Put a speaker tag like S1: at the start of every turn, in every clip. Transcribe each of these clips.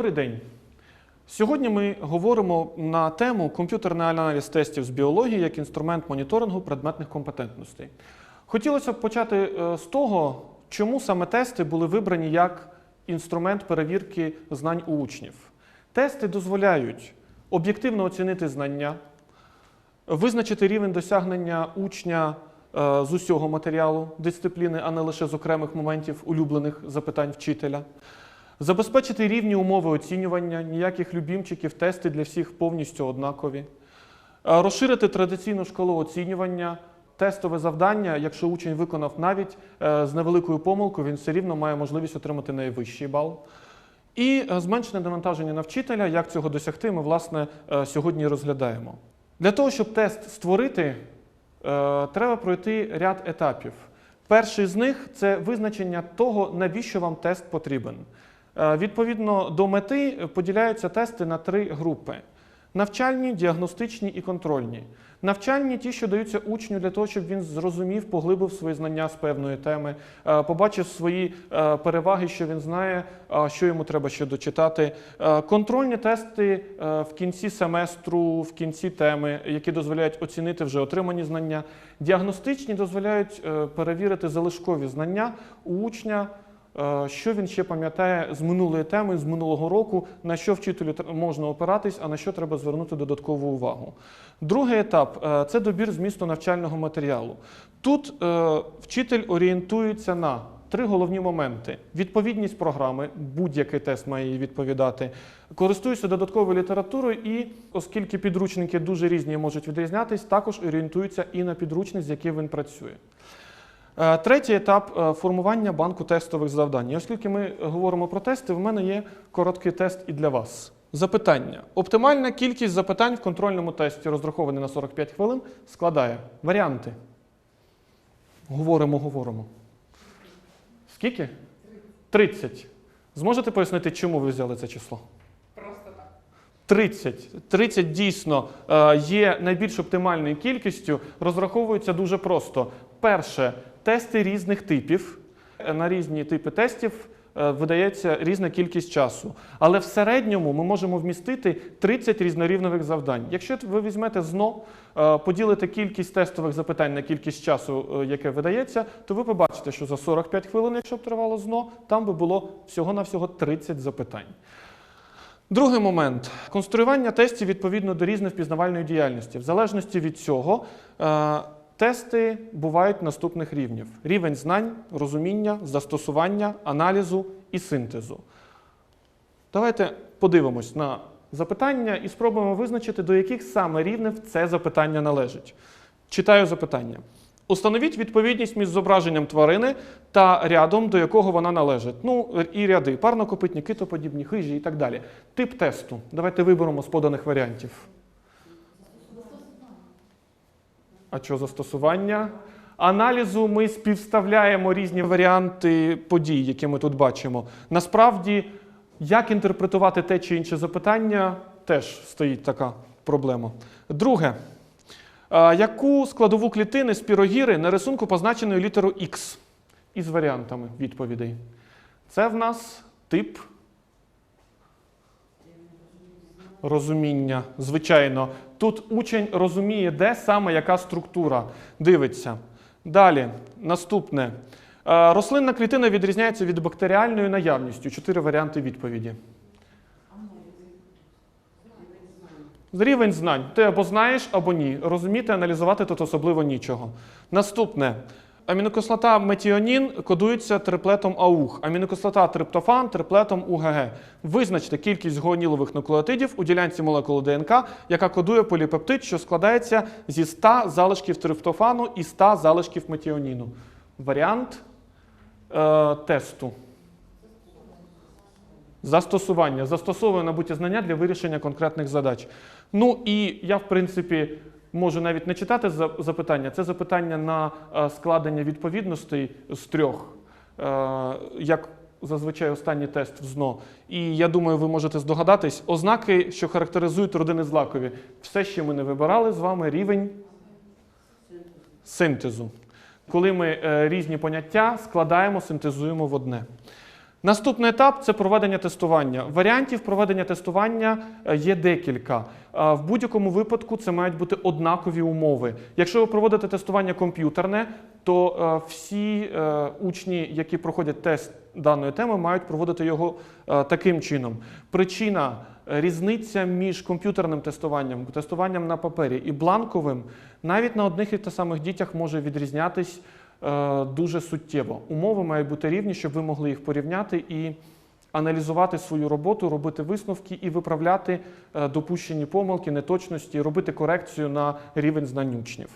S1: Добрий день. Сьогодні ми говоримо на тему комп'ютерний аналіз тестів з біології як інструмент моніторингу предметних компетентностей. Хотілося б почати е, з того, чому саме тести були вибрані як інструмент перевірки знань у учнів. Тести дозволяють об'єктивно оцінити знання, визначити рівень досягнення учня е, з усього матеріалу дисципліни, а не лише з окремих моментів улюблених запитань вчителя. Забезпечити рівні умови оцінювання, ніяких любімчиків, тести для всіх повністю однакові. Е, Розширити традиційну шкалу оцінювання, тестове завдання, якщо учень виконав навіть е, з невеликою помилкою, він все рівно має можливість отримати найвищий бал. І е, зменшене навантаження на вчителя, як цього досягти, ми власне сьогодні розглядаємо. Для того, щоб тест створити, треба пройти ряд етапів. Перший з них це визначення того, навіщо вам тест потрібен. Е, Відповідно до мети поділяються тести на три групи: навчальні, діагностичні і контрольні. Навчальні ті, що даються учню для того, щоб він зрозумів, поглибив свої знання з певної теми, е, побачив свої е, переваги, що він знає, що йому треба ще дочитати. Контрольні тести в кінці семестру, в кінці теми, які дозволяють оцінити вже отримані знання. Діагностичні дозволяють перевірити залишкові знання у учня. Е, Що він ще пам'ятає з минулої теми, з минулого року, на що вчителю можна опиратись, а на що треба звернути додаткову увагу. Другий етап е, це добір змісту навчального матеріалу. Тут е, вчитель орієнтується на три головні моменти: відповідність програми, будь-який тест має її відповідати. Користуюся додатковою літературою, і оскільки підручники дуже різні можуть відрізнятись, також орієнтуються і на підручник, з яким він працює. Е, Третій етап е, формування банку тестових завдань. І оскільки ми говоримо про тести, в мене є короткий тест і для вас. Запитання. Оптимальна кількість запитань в контрольному тесті, розрахований на 45 хвилин, складає варіанти. Говоримо, говоримо. Скільки? 30. Зможете пояснити, чому ви взяли це число?
S2: Просто так.
S1: 30. 30 дійсно е, є найбільш оптимальною кількістю, розраховується дуже просто. Перше, тести різних типів. Е, На різні типи тестів е, видається різна кількість часу. Але в середньому ми можемо вмістити 30 різнорівневих завдань. Якщо ви візьмете ЗНО, поділите кількість тестових запитань на кількість часу, яке видається, то ви побачите, що за 45 хвилин, якщо б тривало ЗНО, там би було всього-навсього 30 запитань. Другий момент конструювання тестів відповідно до різної впізнавальної діяльності. В залежності від цього е, тести бувають наступних рівнів: рівень знань, розуміння, застосування, аналізу і синтезу. Давайте подивимось на запитання і спробуємо визначити, до яких саме рівнів це запитання належить. Читаю запитання. Установіть відповідність між зображенням тварини та рядом, до якого вона належить. Ну, і ряди: парнокопитні, китоподібні, хижі і так далі. Тип тесту. Давайте виберемо з поданих варіантів. А що застосування? Аналізу ми співставляємо різні варіанти подій, які ми тут бачимо. Насправді, як інтерпретувати те чи інше запитання, теж стоїть така проблема. Друге. Яку складову клітини спірогіри на рисунку позначеною літерою X із варіантами відповідей? Це в нас тип розуміння. Звичайно, тут учень розуміє, де саме яка структура. Дивиться. Далі, наступне. Рослинна клітина відрізняється від бактеріальної наявністю. Чотири варіанти відповіді. Рівень знань. Ти або знаєш, або ні. Розуміти, аналізувати тут особливо нічого. Наступне. Амінокислота метіонін кодується триплетом АУГ. Амінокислота триптофан триплетом УГГ. Визначте кількість гуанілових нуклеотидів у ділянці молекули ДНК, яка кодує поліпептид, що складається зі 100 залишків триптофану і 100 залишків метіоніну. Варіант е, тесту. Застосування. Застосовує набуті знання для вирішення конкретних задач. Ну і я, в принципі, можу навіть не читати за- запитання. Це запитання на е, складення відповідностей з трьох, е, як зазвичай останній тест в ЗНО. І я думаю, ви можете здогадатись. Ознаки, що характеризують родини злакові. Все, що ми не вибирали з вами, рівень синтезу. Коли ми е, різні поняття складаємо, синтезуємо в одне. Наступний етап це проведення тестування. Варіантів проведення тестування е, є декілька. Е, В будь-якому випадку це мають бути однакові умови. Якщо ви проводите тестування комп'ютерне, то е, всі учні, які проходять тест даної теми, мають проводити його таким чином. Причина різниця між комп'ютерним тестуванням, тестуванням на папері і бланковим навіть на одних і та самих дітях може відрізнятись дуже суттєво. Умови мають бути рівні, щоб ви могли їх порівняти і аналізувати свою роботу, робити висновки і виправляти е, допущені помилки, неточності, робити корекцію на рівень знань учнів.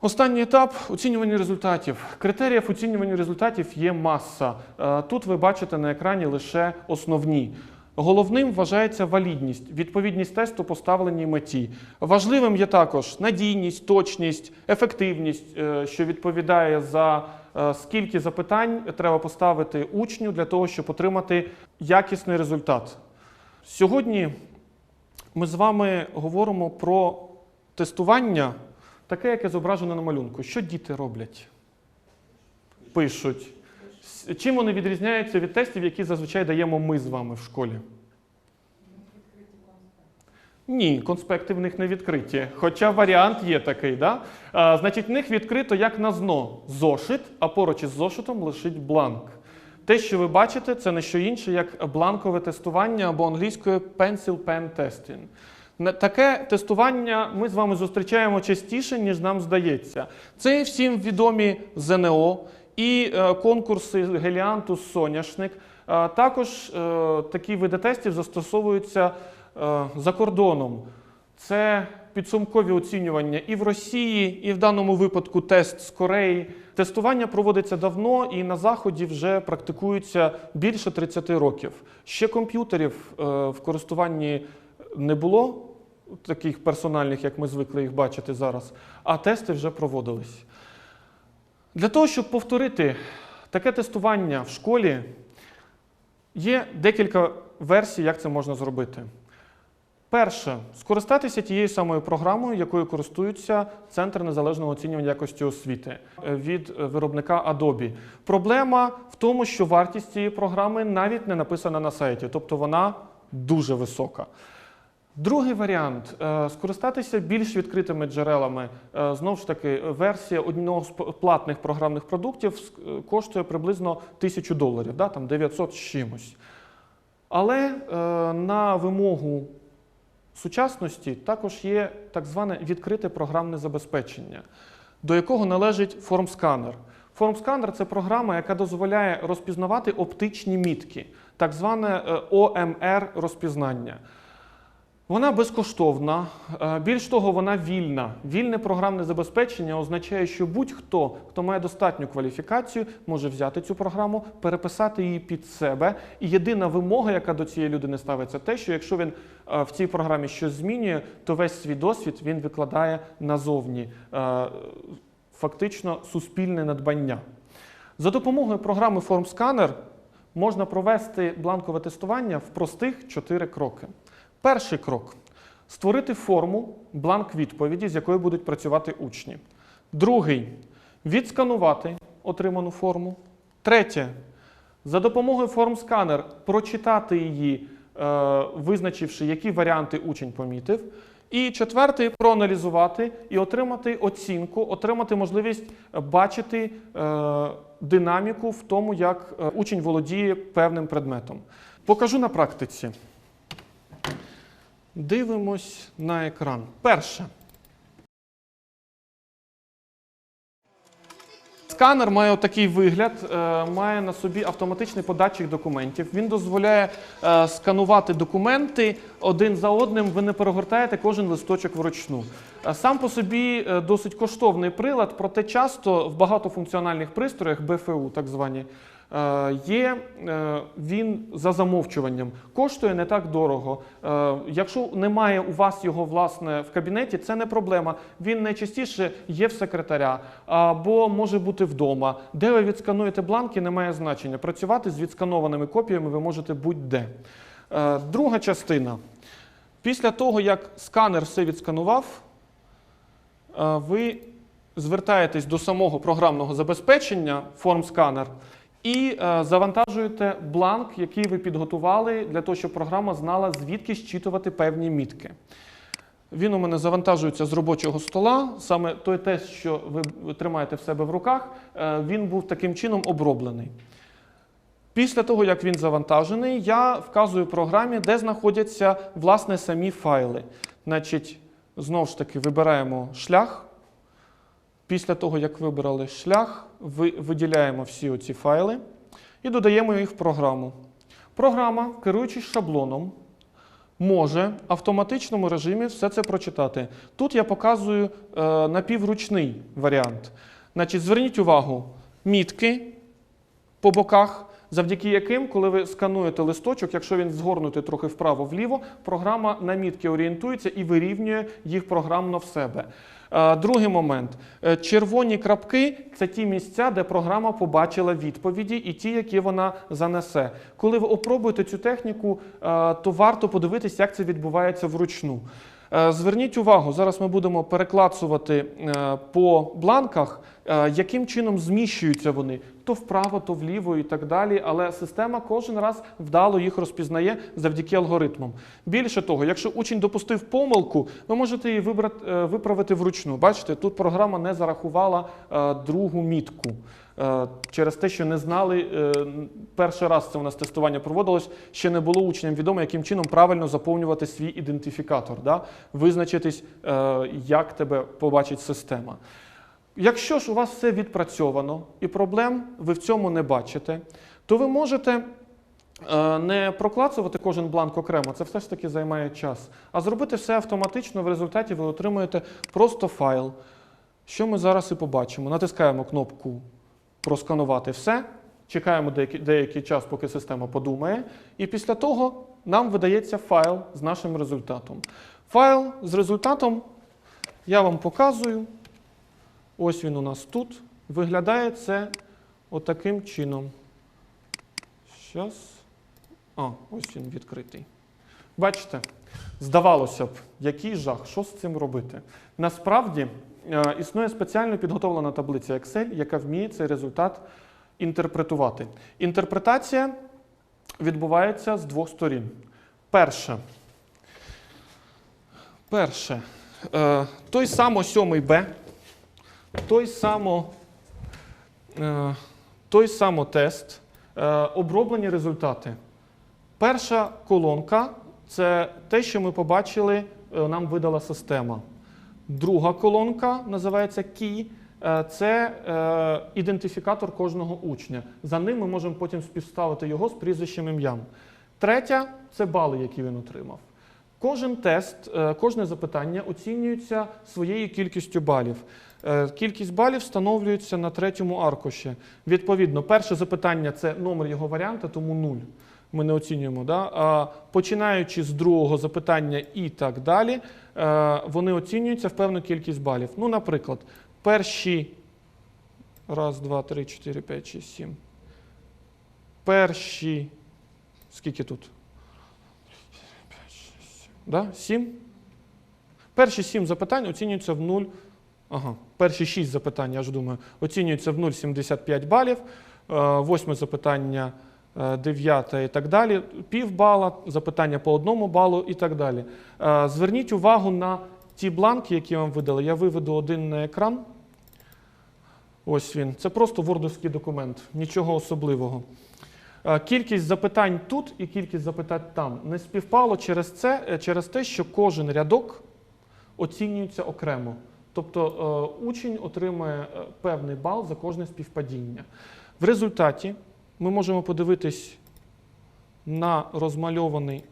S1: Останній етап оцінювання результатів. Критеріїв оцінювання результатів є маса. Е, Тут ви бачите на екрані лише основні. Головним вважається валідність, відповідність тесту поставленій меті. Важливим є також надійність, точність, ефективність, е, що відповідає за е, скільки запитань треба поставити учню для того, щоб отримати якісний результат. Сьогодні ми з вами говоримо про тестування, таке, яке зображено на малюнку. Що діти роблять? Пишуть. Чим вони відрізняються від тестів, які зазвичай даємо ми з вами в школі? Ні, конспекти в них не відкриті. Хоча варіант є такий. Да? А, значить, в них відкрито як на зно зошит, а поруч із зошитом лежить бланк. Те, що ви бачите, це не що інше, як бланкове тестування або англійською pencil pen testing. Таке тестування ми з вами зустрічаємо частіше, ніж нам здається. Це і всім відомі ЗНО і е, конкурси Геліантус, Соняшник. Е, також е, такі види тестів застосовуються за кордоном. Це підсумкові оцінювання і в Росії, і в даному випадку тест з Кореї. Тестування проводиться давно і на заході вже практикується більше 30 років. Ще комп'ютерів в користуванні не було таких персональних, як ми звикли їх бачити зараз, а тести вже проводились. Для того, щоб повторити таке тестування в школі, є декілька версій, як це можна зробити. Перше, скористатися тією самою програмою, якою користуються Центр незалежного оцінювання якості освіти е, від е, виробника Adobe. Проблема в тому, що вартість цієї програми навіть не написана на сайті, тобто вона дуже висока. Другий варіант е, скористатися більш відкритими джерелами. Е, Знову ж таки, версія одного з платних програмних продуктів е, коштує приблизно 1000 доларів, да, там 900 з чимось. Але на вимогу сучасності також є так зване відкрите програмне забезпечення, до якого належить формсканер. Формсканер це програма, яка дозволяє розпізнавати оптичні мітки, так зване ОМР розпізнання. Вона безкоштовна, е, більш того, вона вільна. Вільне програмне забезпечення означає, що будь-хто, хто має достатню кваліфікацію, може взяти цю програму, переписати її під себе. І єдина вимога, яка до цієї людини ставиться, те, що якщо він е, в цій програмі щось змінює, то весь свій досвід він викладає назовні. Е, Фактично суспільне надбання. За допомогою програми FormScanner можна провести бланкове тестування в простих чотири кроки. Перший крок створити форму, бланк відповіді, з якою будуть працювати учні. Другий відсканувати отриману форму. Третє за допомогою FormScanner прочитати її, е, визначивши, які варіанти учень помітив. І четвертий проаналізувати і отримати оцінку, отримати можливість бачити е, динаміку в тому, як е, учень володіє певним предметом. Покажу на практиці. Дивимось на екран. Перше. Сканер має отакий вигляд, е, має на собі автоматичний податчик документів. Він дозволяє е, сканувати документи один за одним. Ви не перегортаєте кожен листочок вручну. Сам по собі е, досить коштовний прилад, проте часто в багатофункціональних пристроях БФУ, так звані, е, є е, він за замовчуванням. Коштує не так дорого. Якщо немає у вас його власне в кабінеті, це не проблема. Він найчастіше є в секретаря або може бути вдома. Де ви відскануєте бланки, не має значення. Працювати з відсканованими копіями ви можете будь-де. Друга частина. Після того, як сканер все відсканував, ви звертаєтесь до самого програмного забезпечення FormScanner і е, завантажуєте бланк, який ви підготували для того, щоб програма знала, звідки зчитувати певні мітки. Він у мене завантажується з робочого стола. Саме той тест, що ви тримаєте в себе в руках, е, він був таким чином оброблений. Після того, як він завантажений, я вказую програмі, де знаходяться власне самі файли. Значить, знову ж таки, вибираємо шлях. Після того, як вибрали шлях, ви- виділяємо всі оці файли і додаємо їх в програму. Програма, керуючись шаблоном, може в автоматичному режимі все це прочитати. Тут я показую е, напівручний варіант. Значить, зверніть увагу, мітки по боках, завдяки яким, коли ви скануєте листочок, якщо він згорнутий трохи вправо-вліво, програма на мітки орієнтується і вирівнює їх програмно в себе. Е, Другий момент. Е, Червоні крапки це ті місця, де програма побачила відповіді і ті, які вона занесе. Коли ви опробуєте цю техніку, е, то варто подивитися, як це відбувається вручну. Е, Зверніть увагу, зараз ми будемо переклацувати е, по бланках, е, яким чином зміщуються вони то вправо, то вліво і так далі. Але система кожен раз вдало їх розпізнає завдяки алгоритмам. Більше того, якщо учень допустив помилку, ви можете її вибрати, виправити вручну. Бачите, тут програма не зарахувала другу мітку. Е, Через те, що не знали, е, перший раз це у нас тестування проводилось, ще не було учням відомо, яким чином правильно заповнювати свій ідентифікатор, да? визначитись, е, як тебе побачить система. Якщо ж у вас все відпрацьовано і проблем ви в цьому не бачите, то ви можете не проклацувати кожен бланк окремо, це все ж таки займає час, а зробити все автоматично. В результаті ви отримуєте просто файл. Що ми зараз і побачимо? Натискаємо кнопку просканувати все, чекаємо деякий, деякий час, поки система подумає, і після того нам видається файл з нашим результатом. Файл з результатом я вам показую. Ось він у нас тут. Виглядає це отаким чином. Щас. А, ось він відкритий. Бачите, здавалося б, який жах, що з цим робити? Насправді існує спеціально підготовлена таблиця Excel, яка вміє цей результат інтерпретувати. Інтерпретація відбувається з двох сторін. Перше. Перше. Е, той само 7 Б, той само, е, той само тест, е, оброблені результати. Перша колонка це те, що ми побачили, е, нам видала система. Друга колонка називається Key. Е, Це е, ідентифікатор кожного учня. За ним ми можемо потім співставити його з прізвищем ім'ям. Третя це бали, які він отримав. Кожен тест, е, кожне запитання оцінюється своєю кількістю балів. Е, Кількість балів встановлюється на третьому аркуші. Відповідно, перше запитання це номер його варіанта, тому 0. Ми не оцінюємо. Да? Починаючи з другого запитання і так далі, е, вони оцінюються в певну кількість балів. Ну, наприклад, перші. Раз, два, три, чотири, п'ять, шість, сім. Перші. Скільки тут? Да? Сім? Перші сім запитань оцінюються в 0. Ага, перші шість запитань, я ж думаю, оцінюються в 0,75 балів. Е, Восьме запитання, е, дев'яте і так далі. Пів бала, запитання по одному балу і так далі. Е, Зверніть увагу на ті бланки, які вам видали. Я виведу один на екран. Ось він. Це просто вордовський документ, нічого особливого. Е, Кількість запитань тут і кількість запитань там не співпало через це, через те, що кожен рядок оцінюється окремо. Тобто учень отримує певний бал за кожне співпадіння. В результаті ми можемо подивитись на розмальований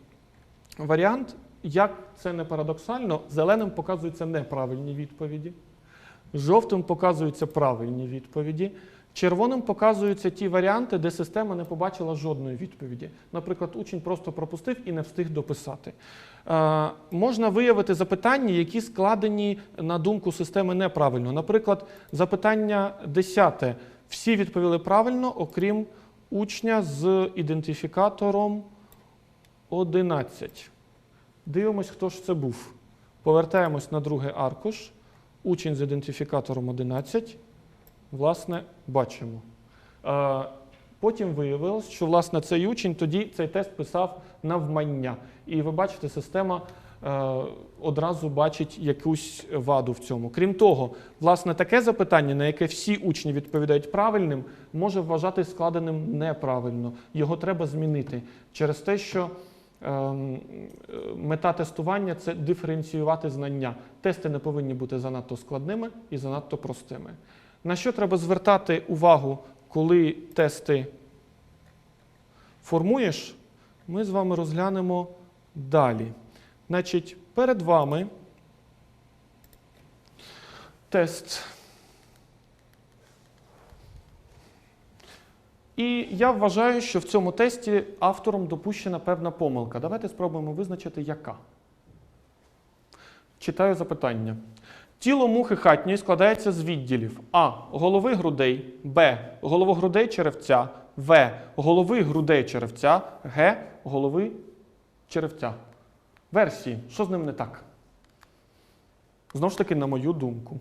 S1: варіант, як це не парадоксально, зеленим показуються неправильні відповіді, жовтим показуються правильні відповіді. Червоним показуються ті варіанти, де система не побачила жодної відповіді. Наприклад, учень просто пропустив і не встиг дописати. Е, можна виявити запитання, які складені на думку системи неправильно. Наприклад, запитання 10. Всі відповіли правильно, окрім учня з ідентифікатором 11. Дивимось, хто ж це був. Повертаємось на другий аркуш. Учень з ідентифікатором 11. Власне, бачимо. Потім виявилось, що власне цей учень тоді цей тест писав навмання. І ви бачите, система одразу бачить якусь ваду в цьому. Крім того, власне, таке запитання, на яке всі учні відповідають правильним, може вважатись складеним неправильно. Його треба змінити через те, що ем, е, мета тестування це диференціювати знання. Тести не повинні бути занадто складними і занадто простими. На що треба звертати увагу, коли тести формуєш, ми з вами розглянемо далі. Значить, перед вами тест. І я вважаю, що в цьому тесті автором допущена певна помилка. Давайте спробуємо визначити, яка. Читаю запитання. Тіло мухи хатньої складається з відділів А. Голови грудей, Б. Головогрудей черевця, В. Голови грудей черевця, Г. Голови черевця. Версії. Що з ним не так? Знову ж таки, на мою думку.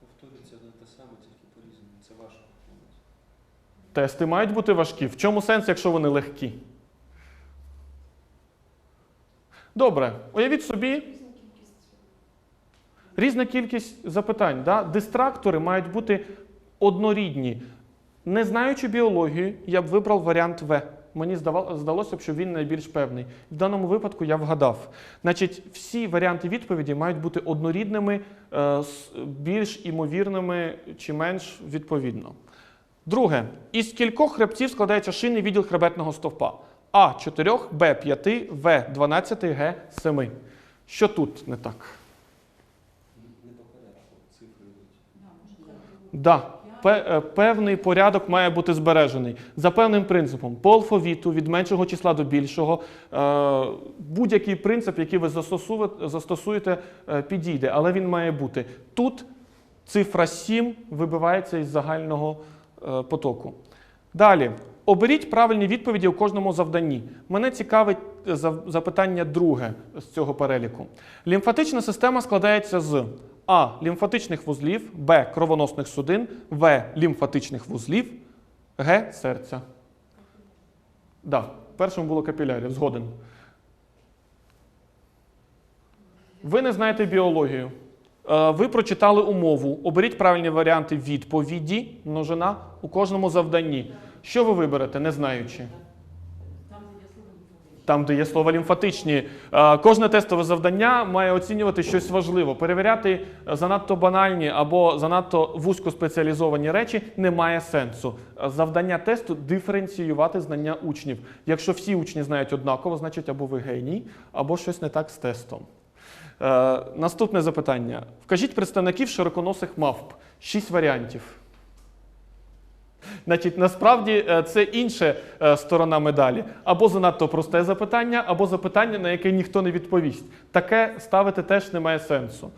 S2: Повторюється одне те саме, тільки по-різному. Це важко.
S1: Тести мають бути важкі. В чому сенс, якщо вони легкі? Добре, уявіть собі. Різна кількість запитань. Да? Дистрактори мають бути однорідні. Не знаючи біологію, я б вибрав варіант В. Мені здалося б, що він найбільш певний. В даному випадку я вгадав. Значить, всі варіанти відповіді мають бути однорідними, е, більш імовірними чи менш відповідно. Друге. Із кількох хребців складається шинний відділ хребетного стовпа. А 4, Б 5, В 12, Г 7. Що тут не так?
S2: Не по порядку, цифри йдуть.
S1: Да. Е, Певний порядок має бути збережений за певним принципом. По алфавіту від меншого числа до більшого. е, Будь-який принцип, який ви застосуєте, е, підійде, але він має бути. Тут цифра 7 вибивається із загального потоку. Далі. Оберіть правильні відповіді у кожному завданні. Мене цікавить запитання друге з цього переліку. Лімфатична система складається з А. Лімфатичних вузлів, Б. Кровоносних судин, В. Лімфатичних вузлів, Г. Серця. Да, в першому було капілярів, згоден. Ви не знаєте біологію. Е, Ви прочитали умову. Оберіть правильні варіанти відповіді, множина у кожному завданні. Що ви виберете, не знаючи? Там, де є слово лімфатичні. Е, Кожне тестове завдання має оцінювати щось важливе. Перевіряти е, занадто банальні або занадто вузькоспеціалізовані речі не має сенсу. Е, Завдання тесту диференціювати знання учнів. Якщо всі учні знають однаково, значить або ви геній, або щось не так з тестом. Наступне запитання. Вкажіть представників широконосих мавп. Шість варіантів. Значить, насправді е, це інша е, сторона медалі. Або занадто просте запитання, або запитання, на яке ніхто не відповість. Таке ставити теж немає сенсу.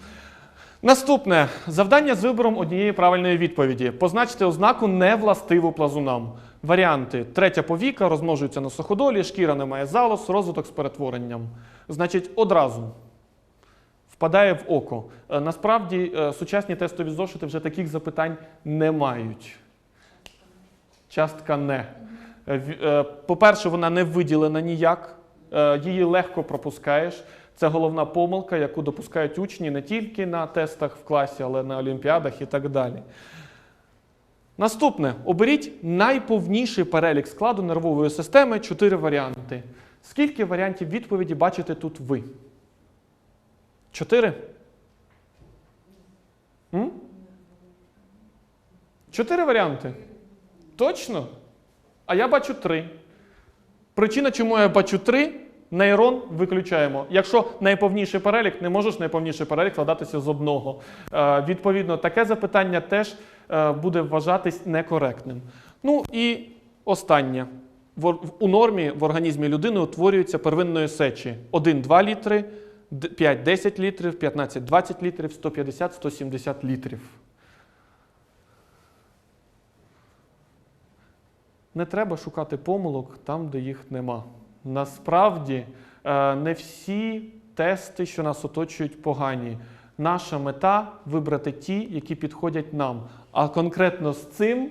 S1: Наступне завдання з вибором однієї правильної відповіді. Позначте ознаку невластиву плазунам. Варіанти: третя повіка розмножується на суходолі, шкіра не має залоз, розвиток з перетворенням. Значить, одразу впадає в око. Е, Насправді, сучасні тестові зошити вже таких запитань не мають. Частка не. Е, е, По-перше, вона не виділена ніяк, е, її легко пропускаєш. Це головна помилка, яку допускають учні не тільки на тестах в класі, але на олімпіадах і так далі. Наступне. Оберіть найповніший перелік складу нервової системи, чотири варіанти. Скільки варіантів відповіді бачите тут ви? Чотири? М? Чотири варіанти. Точно? А я бачу три. Причина, чому я бачу три, нейрон виключаємо. Якщо найповніший перелік, не можеш найповніший перелік складатися з одного. Е, відповідно, таке запитання теж е, буде вважатись некоректним. Ну і останнє. В, у нормі в організмі людини утворюється первинної сечі 1-2 літри, 5-10 літрів, 15-20 літрів, 150-170 літрів. Не треба шукати помилок там, де їх нема. Насправді е, не всі тести, що нас оточують, погані. Наша мета вибрати ті, які підходять нам. А конкретно з цим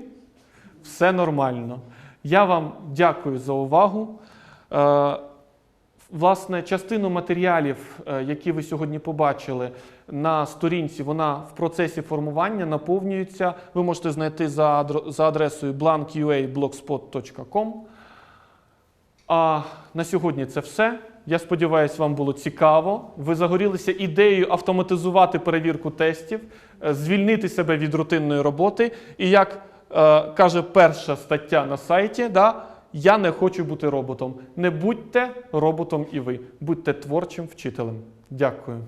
S1: Все нормально. Я вам дякую за увагу. Власне, частину матеріалів, е, які ви сьогодні побачили на сторінці, вона в процесі формування наповнюється. Ви можете знайти за, адресою blankua.blogspot.com. А на сьогодні це все. Я сподіваюся, вам було цікаво. Ви загорілися ідеєю автоматизувати перевірку тестів, е, звільнити себе від рутинної роботи. І як е, каже перша стаття на сайті, да, я не хочу бути роботом. Не будьте роботом і ви, будьте творчим вчителем. Дякую.